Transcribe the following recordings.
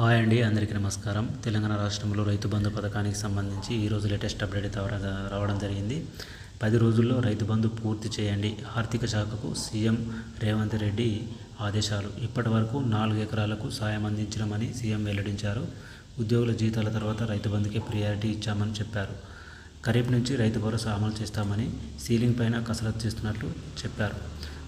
Hi అండి అందరికీ నమస్కారం. తెలంగాణ రాష్ట్రంలో రైతు బంధు పథకానికి సంబంధించి ఈరోజు లేటెస్ట్ అప్డేట్ అయితే రావడం జరిగింది. పది రోజుల్లో రైతు బంధు పూర్తి చేయండి. ఆర్థిక శాఖకు సీఎం రేవంత్ రెడ్డి ఆదేశాలు. ఇప్పటి వరకు నాలుగు ఎకరాలకు సాయం అందించడమని సీఎం వెల్లడించారు. ఉద్యోగుల జీతాల తర్వాత రైతు బంధుకే ప్రియారిటీ ఇచ్చామని చెప్పారు. ఖరీఫ్ నుంచి రైతు భరోసా అమలు చేస్తామని సీలింగ్ పైన కసరత్తు చేస్తున్నట్లు చెప్పారు.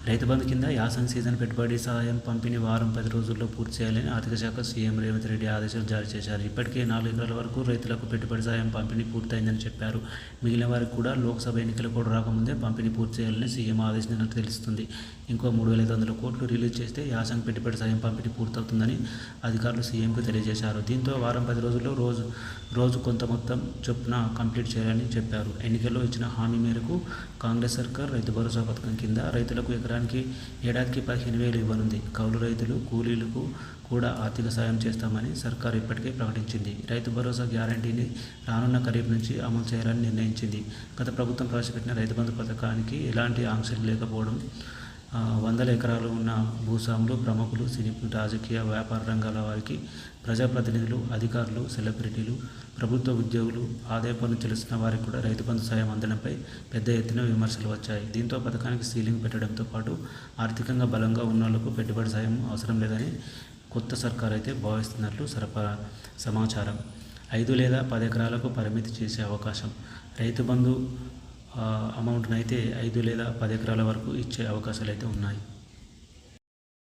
రైతు బంధు కింద యాసంగ్ సీజన్ పెట్టుబడి సహాయం పంపిణీ వారం పది రోజుల్లో పూర్తి చేయాలని ఆర్థిక శాఖ సీఎం రేవంత్ రెడ్డి ఆదేశాలు జారీ చేశారు. ఇప్పటికే నాలుగు ఎకరాల వరకు రైతులకు పెట్టుబడి సాయం పంపిణీ పూర్తయిందని చెప్పారు. మిగిలిన వారికి కూడా లోక్సభ ఎన్నికలు కూడా రాకముందే పంపిణీ పూర్తి చేయాలని సీఎం ఆదేశించినట్టు తెలుస్తుంది. ఇంకో మూడు వేల ఐదు వందల కోట్లు రిలీజ్ చేస్తే యాసంగ్ పెట్టుబడి సాయం పంపిణీ పూర్తవుతుందని అధికారులు సీఎంకు తెలియజేశారు. దీంతో వారం పది రోజుల్లో రోజు రోజు కొంత మొత్తం చొప్పున కంప్లీట్ చేయాలని చెప్పారు. ఎన్నికల్లో ఇచ్చిన హామీ మేరకు కాంగ్రెస్ సర్కార్ రైతు భరోసా పథకం కింద రైతులకు ఎకరానికి ఏడాదికి పదిహేను వేలు ఇవ్వనుంది. కౌలు రైతులు కూలీలకు కూడా ఆర్థిక సాయం చేస్తామని సర్కారు ఇప్పటికే ప్రకటించింది. రైతు భరోసా గ్యారంటీని రానున్న ఖరీఫ్ నుంచి అమలు చేయాలని నిర్ణయించింది. గత ప్రభుత్వం ప్రవేశపెట్టిన రైతు బంధు పథకానికి ఎలాంటి ఆంక్షలు లేకపోవడం వందల ఎకరాలు ఉన్న భూస్వాములు ప్రముఖులు సినీ రాజకీయ వ్యాపార రంగాల వారికి ప్రజాప్రతినిధులు అధికారులు సెలబ్రిటీలు ప్రభుత్వ ఉద్యోగులు ఆదాయ పన్ను చెల్లిస్తున్న వారికి కూడా రైతు బంధు సాయం అందడంపై పెద్ద ఎత్తున విమర్శలు వచ్చాయి. దీంతో పథకానికి సీలింగ్ పెట్టడంతో పాటు ఆర్థికంగా బలంగా ఉన్న వాళ్ళకు పెట్టుబడి సాయం అవసరం లేదని కొత్త సర్కార్ అయితే భావిస్తున్నట్లు సరఫరా సమాచారం. ఐదు లేదా పది ఎకరాలకు పరిమితి చేసే అవకాశం రైతు బంధు అమౌంట్ని అయితే ఐదు లేదా పది ఎకరాల వరకు ఇచ్చే అవకాశాలు అయితే ఉన్నాయి.